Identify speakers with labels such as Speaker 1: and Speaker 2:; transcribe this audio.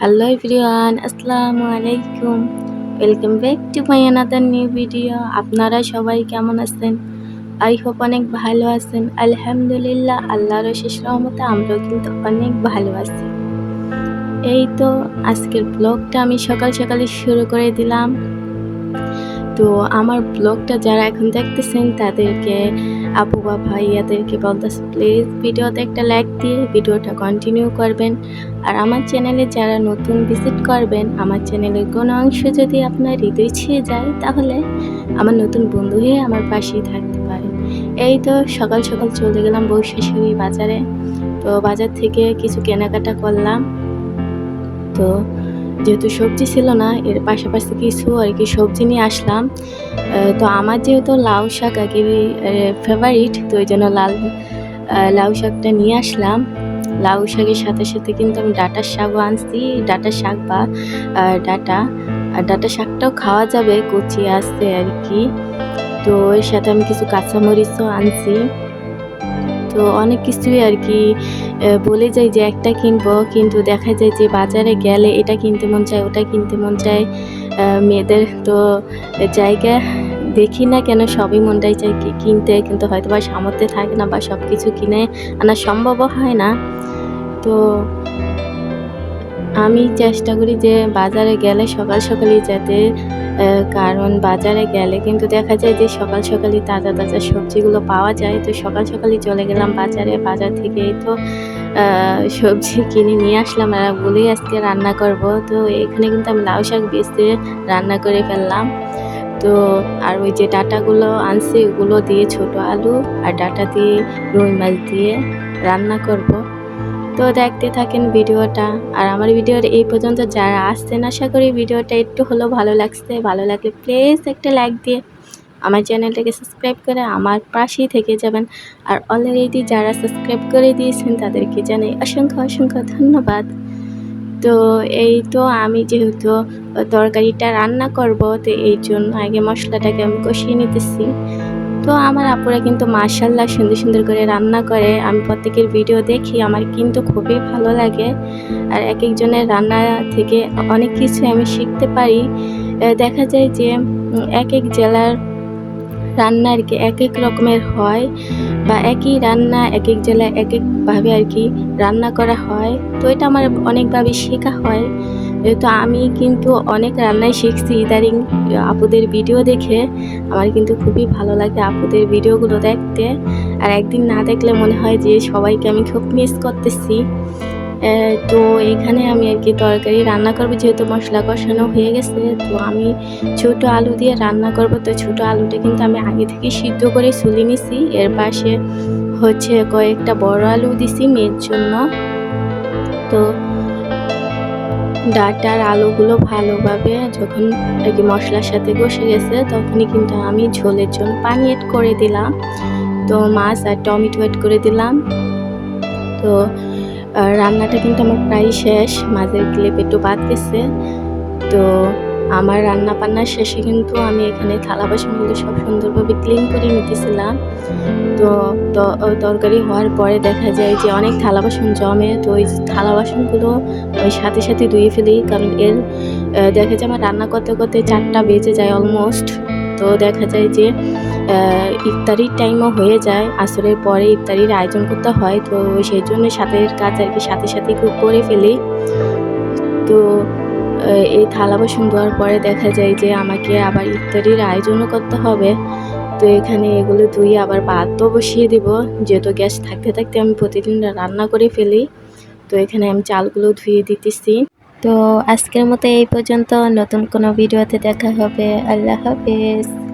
Speaker 1: Hello everyone আসসালামু আলাইকুম welcome back to my another new video আপনারা সবাই কেমন আছেন? আই হোপ অনেক ভালো আছেন। আলহামদুলিল্লাহ, আল্লাহর শেষ রহমতে আমরাও কিন্তু অনেক ভালো আছি। এই তো আজকের ব্লগটা আমি সকাল সকালে শুরু করে দিলাম। তো আমার ব্লগটা যারা এখন দেখতেছেন তাদেরকে আপু বা ভাইয়াদেরকে বলতেছে, প্লিজ ভিডিওতে একটা লাইক দিয়ে ভিডিওটা কন্টিনিউ করবেন। আর আমার চ্যানেলে যারা নতুন ভিজিট করবেন, আমার চ্যানেলের কোনো অংশ যদি আপনার হৃদয় ছিঁড়ে যায়, তাহলে আমার নতুন বন্ধু হয়ে আমার পাশেই থাকতে পারেন। এই তো সকাল সকাল চলে গেলাম বউ শাশুড়ি বাজারে। তো বাজার থেকে কিছু কেনাকাটা করলাম। তো যেহেতু সবজি ছিল না, এর পাশাপাশি কিছু আর কি সবজি নিয়ে আসলাম। তো আমার যেহেতু লাউ শাক আর কি ফেভারিট তো ওই জন্য লাল লাউ শাকটা নিয়ে আসলাম। লাউ শাকের সাথে সাথে কিন্তু আমি ডাটার শাকও আনছি ডাটার শাক বা ডাটা। আর ডাটা শাকটাও খাওয়া যাবে, কচি আছে আর কি। তো এর সাথে আমি কিছু কাঁচামরিচও আনছি। তো অনেক কিছুই আর কি বলে যাই যে একটা কিনবো, কিন্তু দেখা যায় যে বাজারে গেলে এটা কিনতে মন চায়, ওটা কিনতে মন চায়। মেয়েদের তো জায়গা দেখি না কেন, সবই মনটাই চাই কিনতে, কিন্তু হয়তো বা সামর্থ্যে থাকে না বা সব কিছু কিনে আনা সম্ভবও হয় না। তো আমি চেষ্টা করি যে বাজারে গেলে সকাল সকালই যেতে কারণ বাজারে গেলে কিন্তু দেখা যায় যে সকাল সকালই তাজা তাজা সবজিগুলো পাওয়া যায়। তো সকাল সকালই চলে গেলাম বাজারে। বাজার থেকে তো সবজি কিনে নিয়ে আসলাম। আর বলেই আজকে রান্না করব। তো এখানে কিন্তু আমি লাউ শাক বেচতে রান্না করে ফেললাম। তো আর ওই যে ডাটাগুলো আনছি, ওগুলো দিয়ে ছোট আলু আর ডাটা দিয়ে রুই মাছ দিয়ে রান্না করব। তো দেখতে থাকেন ভিডিওটা। আর আমার ভিডিওর এই পর্যন্ত যারা আসছেন, আশা করি ভিডিওটা একটু হলেও ভালো লাগছে। ভালো লাগলে প্লিজ একটা লাইক দিয়ে আমার চ্যানেলটাকে সাবস্ক্রাইব করে আমার পাশেই থেকে যাবেন। আর অলরেডি যারা সাবস্ক্রাইব করে দিয়েছেন, তাদেরকে জানাই অসংখ্য অসংখ্য ধন্যবাদ। তো এই তো আমি যেহেতু তরকারিটা রান্না করব, তো এই জন্য আগে মশলাটাকে আমি কষিয়ে নিতেছি। তো আমার আপুরা কিন্তু মার্শাল্লাহ সুন্দর সুন্দর করে রান্না করে। আমি প্রত্যেকের ভিডিও দেখি, আমার কিন্তু খুবই ভালো লাগে। আর এক একজনের রান্না থেকে অনেক কিছু আমি শিখতে পারি। দেখা যায় যে এক এক জেলার রান্না আর কি এক এক রকমের হয় বা একই রান্না এক এক জেলায় এক একভাবে আর কি রান্না করা হয়। তো এটা আমার অনেকভাবে শেখা হয়। তো আমি কিন্তু অনেক রান্নাই শিখছি ইদারিং আপুদের ভিডিও দেখে, আমার কিন্তু খুবই ভালো লাগে আপুদের ভিডিওগুলো দেখতে। আর একদিন না দেখলে মনে হয় যে সবাইকে আমি খুব মিস করতেছি। তো এখানে আমি আর কি তরকারি রান্না করব, যেহেতু মশলা কষানো হয়ে গেছে, তো আমি ছোট আলু দিয়ে রান্না করব। তো ছোট আলুটা কিন্তু আমি আগে থেকে সিদ্ধ করে চুলি নিছি। এর পাশে হচ্ছে কয়েকটা বড় আলু দিছি মেয়ের জন্য। তো ডাটার আলুগুলো ভালোভাবে যখন আর কি মশলার সাথে বসে গেছে, তখনই কিন্তু আমি ঝোলের জন্য পানি এড করে দিলাম। তো মাছ আর টমেটো এড করে দিলাম। তো রান্নাটা কিন্তু আমার প্রায় শেষ। মাঝের ক্লিপ একটু বাদ গেছে। তো আমার রান্না বান্নার শেষে কিন্তু আমি এখানে থালা বাসনগুলো সব সুন্দরভাবে ক্লিন করে নিতেছিলাম। তো তরকারি হওয়ার পরে দেখা যায় যে অনেক থালা বাসন জমে, তো ওই থালা বাসনগুলো ওই সাথে সাথে ধুয়ে ফেলি। কারণ এর দেখা যায় আমার রান্না করতে করতে চারটা বেজে যায় অলমোস্ট তো দেখা যায় যে ইফতারির টাইমও হয়ে যায়, আসরের পরে ইফতারির আয়োজন করতে হয়। তো সেই জন্য সাথে কাজ আর কি সাথে সাথে করে ফেলি। তো এই থালা বাসন ধোয়ার পরে দেখা যায় যে আমাকে আবার ইফতারির আয়োজনও করতে হবে। তো এখানে এগুলো ধুয়ে আবার ভাতও বসিয়ে দিব। যেহেতু গ্যাস থাকতে থাকতে আমি প্রতিদিন রান্না করে ফেলি। তো এখানে আমি চালগুলো ধুয়ে দিতেছি। তো আজকের মতো এই পর্যন্ত। নতুন কোনো ভিডিওতে দেখা হবে। আল্লাহ হাফেজ।